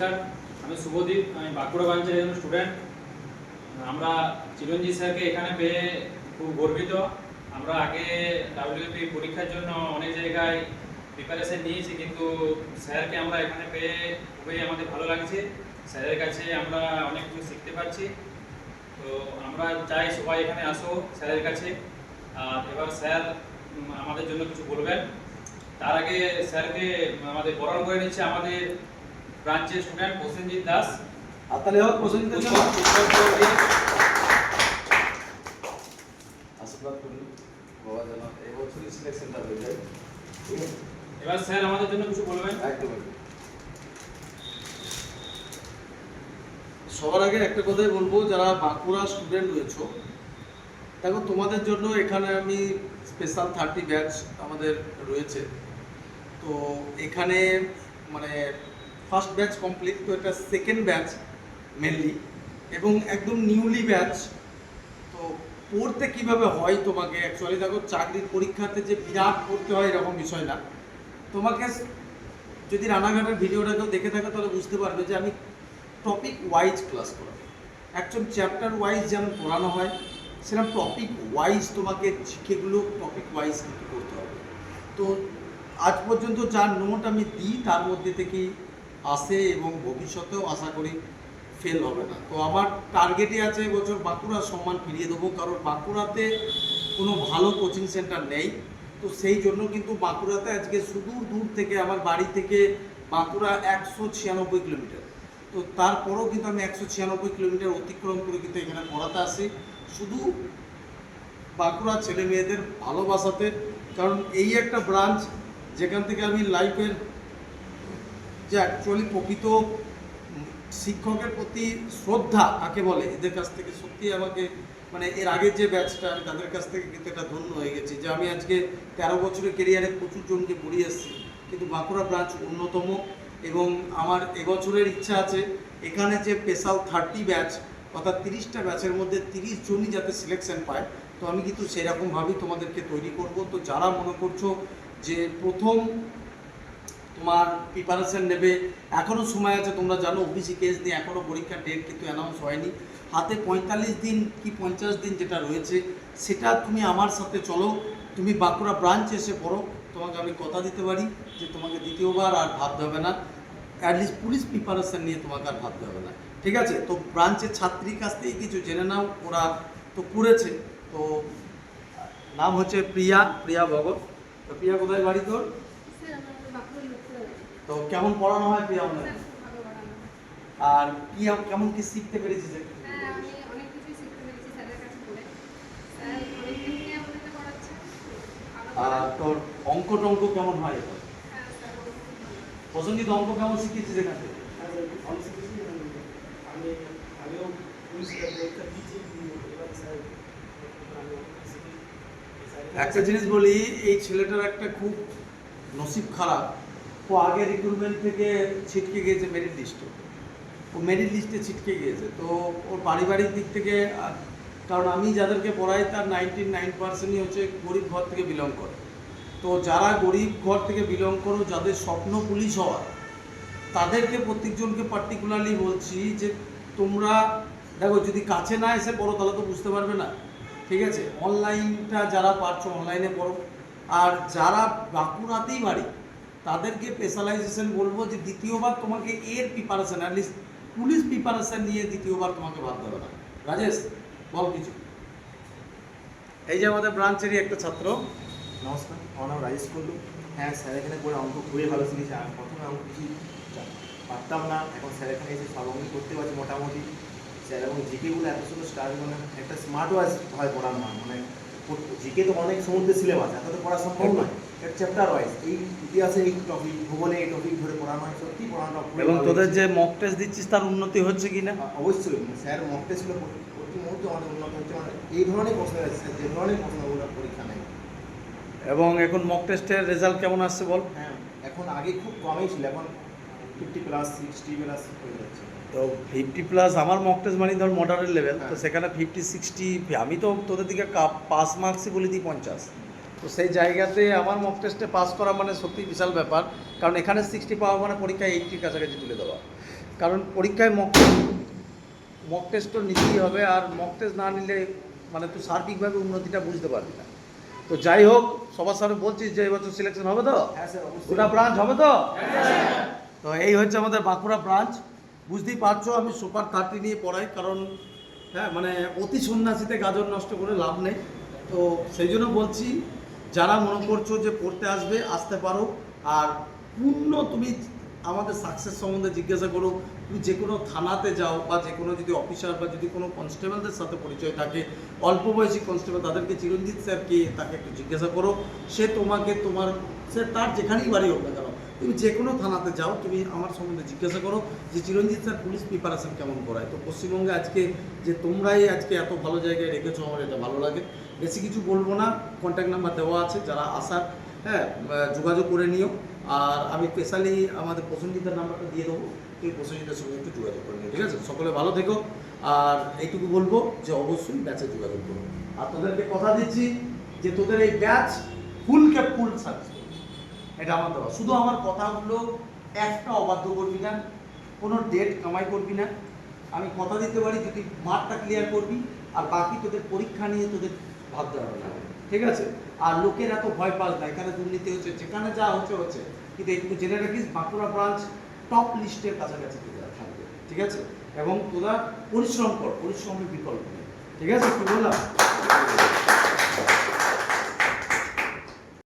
নমস্কার। আমি শুভদীপ, আমি বাঁকুড়া ব্রাঞ্চের একজন স্টুডেন্ট, আমরা চিরঞ্জিত স্যারকে এখানে পেয়ে খুব গর্বিত। আমরা আগে ডাব্লিউপি পরীক্ষার জন্য অনেক জায়গায় প্রিপারেশন নিয়েছি, কিন্তু স্যারকে আমরা এখানে পেয়ে খুবই আমাদের ভালো লাগছে। স্যারের কাছে আমরা অনেক কিছু শিখতে পারছি। তো আমরা চাই সবাই এখানে আসো স্যারের কাছে। আর এবার স্যার আমাদের জন্য কিছু বলবেন। তার আগে স্যারকে আমাদের বরণ করে নিচ্ছে আমাদের ব্রাঞ্চের স্টুডেন্ট প্রসেনজিৎ দাস। হাততালি হোক প্রসেনজিতের জন্য আশীর্বাদ করুন। বাবা যেন এবছরই সিলেকশনটা হয়ে যায়। এবার স্যার আমাদের জন্য কিছু বলবেন? একদম। সবার আগে একটা কথাই বলব যারা বাঁকুড়া স্টুডেন্ট রয়েছো দেখো তোমাদের জন্য এখানে আমি স্পেশাল থার্টি ব্যাচ আমাদের রয়েছে। তো এখানে মানে ফার্স্ট ব্যাচ কমপ্লিট, তো এটা সেকেন্ড ব্যাচ মেনলি এবং একদম নিউলি ব্যাচ তো পড়তে কীভাবে হয় তোমাকে অ্যাকচুয়ালি দেখো, চাকরির পরীক্ষাতে যে বিরাট পড়তে হয় এরকম বিষয় না। তোমাকে যদি রানাঘাটের ভিডিওটা কেউ দেখে থাকে, তাহলে বুঝতে পারবে যে আমি টপিক ওয়াইজ ক্লাস করাবো। একজন চ্যাপ্টার ওয়াইজ যেমন পড়ানো হয় সেরকম টপিক ওয়াইজ তোমাকে শিখেগুলো টপিক ওয়াইজ কিন্তু করতে হবে। তো আজ পর্যন্ত যা নোট আমি দিই, তার মধ্যে থেকেই আসে এবং ভবিষ্যতেও আশা করি ফেল হবে না। তো আমার টার্গেটে আছে এবছর বাঁকুড়ার সম্মান ফিরিয়ে দেবো, কারণ বাঁকুড়াতে কোনো ভালো কোচিং সেন্টার নেই। তো সেই জন্য কিন্তু বাঁকুড়াতে আজকে সুদূর দূর থেকে আমার বাড়ি থেকে বাঁকুড়া একশো ছিয়ানব্বই কিলোমিটার। তো তারপরেও কিন্তু আমি একশো ছিয়ানব্বই কিলোমিটার অতিক্রম করে কিন্তু এখানে পড়াতে আসি। শুধু বাঁকুড়া ছেলে মেয়েদের ভালোবাসাতে, কারণ এই একটা ব্রাঞ্চ যেখান থেকে আমি লাইফের যে অ্যাকচুয়ালি প্রকৃত শিক্ষকের প্রতি শ্রদ্ধা কাকে বলে? এদের কাছ থেকে সত্যি আমাকে মানে এর আগের যে ব্যাচটা, আমি তাদের কাছ থেকে কিন্তু এটা ধন্য হয়ে গেছি যে আমি আজকে তেরো বছরের কেরিয়ারে প্রচুর জনকে পড়িয়ে এসেছি, কিন্তু বাঁকুড়া ব্রাঞ্চ অন্যতম এবং আমার এবছরের ইচ্ছা আছে এখানে যে স্পেশাল থার্টি ব্যাচ, অর্থাৎ তিরিশটা ব্যাচের মধ্যে তিরিশ জনই যাতে সিলেকশন পায়, তো আমি কিন্তু সেরকমভাবেই তোমাদেরকে তৈরি করব। তো যারা মনে করছ যে প্রথম তোমার প্রিপারেশন নেবে। এখনও সময় আছে, তোমরা জানো ওবিসি কেস নিয়ে এখনও পরীক্ষার ডেট কিন্তু অ্যানাউন্স হয়নি। হাতে পঁয়তাল্লিশ দিন কি পঞ্চাশ দিন যেটা রয়েছে, সেটা তুমি আমার সাথে চলো। তুমি বাঁকুড়া ব্রাঞ্চ এসে পড়ো। তোমাকে আমি কথা দিতে পারি যে তোমাকে দ্বিতীয়বার আর ভাবতে হবে না। অ্যাটলিস্ট পুলিশ প্রিপারেশন নিয়ে তোমাকে আর ভাবতে হবে না। ঠিক আছে? তো ব্রাঞ্চের ছাত্রীর কাছ থেকে কিছু জেনে নাও, ওরা তো করেছে। তো নাম হচ্ছে প্রিয়া প্রিয়া ভগত। তো প্রিয়া, কোথায় বাড়ি তোর স্যার আমার বাঁকুড়া লোকপুরে বাড়ি। তো কেমন পড়ানো হয় প্রিয়া আমাদের আর কি কেমন কি শিখতে পেরেছিস হ্যাঁ, আমি অনেক কিছুই শিখতে পেরেছি স্যারের কাছে পড়ে। স্যার অনেকদিন নিয়ে আমাদেরকে পড়াচ্ছে। আর তোর অঙ্ক টঙ্ক কেমন হয় হ্যাঁ। পছন্দিত অঙ্ক কেমন শিখেছিস এখান থেকে শিখি একটা জিনিস বলি এই ছেলেটার একটা খুব নসিব খারাপ ও আগে রিক্রুটমেন্ট থেকে ছিটকে গিয়েছে মেরিট লিস্টে ও মেরিট লিস্টে ছিটকে গিয়েছে। তো ওর পারিবারিক দিক থেকে কারণ আমি যাদেরকে পড়াই, তার নাইনটি নাইন পার্সেন্টই হচ্ছে গরিব ঘর থেকে বিলং করে। তো যারা গরিব ঘর থেকে বিলং করো, যাদের স্বপ্ন পুলিশ হওয়া তাদেরকে প্রত্যেকজনকে পার্টিকুলারলি বলছি যে তোমরা, দেখো যদি কাছে না এসে পড়ো, তাহলে তো বুঝতে পারবে না। ঠিক আছে? অনলাইনটা যারা পারছ অনলাইনে পড়ো। আর যারা বাঁকুড়াতেই বাড়ি তাদেরকে স্পেশালাইজেশন বলব যে দ্বিতীয়বার তোমাকে এর প্রিপারেশন অ্যাটলিস্ট পুলিশ প্রিপারেশন নিয়ে দ্বিতীয়বার তোমাকে ভাবতে হবে। না রাজেশ বল কিছু। এই যে আমাদের ব্রাঞ্চেরই একটা ছাত্র। নমস্কার আমার নাম রাজেশ কুন্ডু হ্যাঁ স্যার এখানে পড়ে অঙ্ক খুবই ভালো শিখেছি। আমি প্রথমে অঙ্ক কিছু পারতাম না এখন স্যার এখানে এসে সব অঙ্ক করতে পারছি মোটামুটি। স্যার এবং জিকেগুলো এত সুন্দর স্টার মানে একটা স্মার্ট ওয়াইজ হয় পড়ানো হয় মানে জিকে তো অনেক সমুদ্রের সিলেবাস এত তো পড়া সম্ভব নয়। চ্যাপ্টার ওয়াইজ এই ইতিহাসে এই টপিক ভূগোলে এই টপিক ধরে পড়ানো হয় সত্যি পড়ানো এবং তোদের যে মক টেস্ট দিচ্ছিস তার উন্নতি হচ্ছে কি না অবশ্যই স্যার মক টেস্টগুলো প্রতি মুহূর্তে আমাদের উন্নত হচ্ছে মানে এই ধরনের প্রশ্ন আছে যে ধরনের প্রশ্নগুলো পরীক্ষা নেয়। এবং এখন মক টেস্টের রেজাল্ট কেমন আসছে বল? হ্যাঁ এখন আগে খুব কমই ছিল এখন ফিফটি প্লাস সিক্সটি প্লাস হয়ে যাচ্ছে। তো ফিফটি প্লাস আমার মক টেস্ট মানে ধর মডারেট লেভেল তো হ্যাঁ। সেখানে ফিফটি সিক্সটি আমি তো তোদের দিকে পাস মার্কসই বলে দিই পঞ্চাশ। তো সেই জায়গাতে আমার মক টেস্টে পাস করা মানে সত্যি বিশাল ব্যাপার। কারণ এখানে সিক্সটি পাওয়া মানে পরীক্ষায় এইটির কাছাকাছি তুলে দেওয়া। কারণ পরীক্ষায় মক মক টেস্ট তো নিতেই হবে আর মক টেস্ট না নিলে মানে তুই সার্বিকভাবে উন্নতিটা বুঝতে পারবি না। তো যাই হোক সবার সামনে বলছিস যে এবছর সিলেকশন হবে তো? হ্যাঁ গোটা ব্রাঞ্চ হবে তো? তো এই হচ্ছে আমাদের বাঁকুড়া ব্রাঞ্চ বুঝতেই পারছ আমি সুপার থার্টি নিয়ে পড়াই কারণ হ্যাঁ মানে অতি সন্ন্যাসীতে গাজর নষ্ট করে লাভ নেই। তো সেই জন্য বলছি যারা মনে করছ যে পড়তে আসবে আসতে পারো। আর পূর্ণ তুমি আমাদের সাকসেস সম্বন্ধে জিজ্ঞাসা করো তুমি যে কোনো থানাতে যাও বা যে কোনো যদি অফিসার বা যদি কোনো কনস্টেবলদের সাথে পরিচয় থাকে, অল্প বয়সী কনস্টেবল তাদেরকে চিরঞ্জিত স্যারকে তাকে একটু জিজ্ঞাসা করো, সে তোমাকে তোমার, সে তার যেখানেই বাড়ি হোক না কেন, তুমি যে কোনো থানাতে যাও, তুমি আমার সম্বন্ধে জিজ্ঞাসা করো যে চিরঞ্জিত স্যার পুলিশ প্রিপারেশন কেমন করায়। তো পশ্চিমবঙ্গে আজকে যে তোমরাই আজকে এত ভালো জায়গায় রেখেছো আমার, এটা ভালো লাগে। বেশি কিছু বলব না কন্ট্যাক্ট নাম্বার দেওয়া আছে, যারা আসার হ্যাঁ যোগাযোগ করে নিও। আর আমি স্পেশালি আমাদের প্রসেনজিতের নাম্বারটা দিয়ে দেবো। তুমি প্রসেনজিতের সঙ্গে একটু যোগাযোগ করে নিও, ঠিক আছে? সকলে ভালো থেকো। আর এইটুকু বলব যে অবশ্যই ব্যাচে যোগাযোগ করো। আর তোদেরকে কথা দিচ্ছি যে তোদের এই ব্যাচ ফুল ফুলকে ফুল সার্ভিস এটা আমার দেওয়া শুধু আমার কথাগুলো একটা অবাধ্য করবি না, কোনো ডেট কামাই করবি না। আমি কথা দিতে পারি, যদি মাঠটা ক্লিয়ার করবি, আর বাকি তোদের পরীক্ষা নিয়ে তোদের ভাবতে হবে। না ঠিক আছে? আর লোকের এত ভয় পাস না এখানে দুর্নীতি হচ্ছে, যেখানে যা হচ্ছে হচ্ছে। কিন্তু এইটুকু জেনে রাখিস, বাঁকুড়া ব্রাঞ্চ টপ লিস্টের কাছাকাছি তোরা থাকবে, ঠিক আছে? এবং তোরা পরিশ্রম কর, পরিশ্রমের বিকল্প নেই, ঠিক আছে? কি বললাম?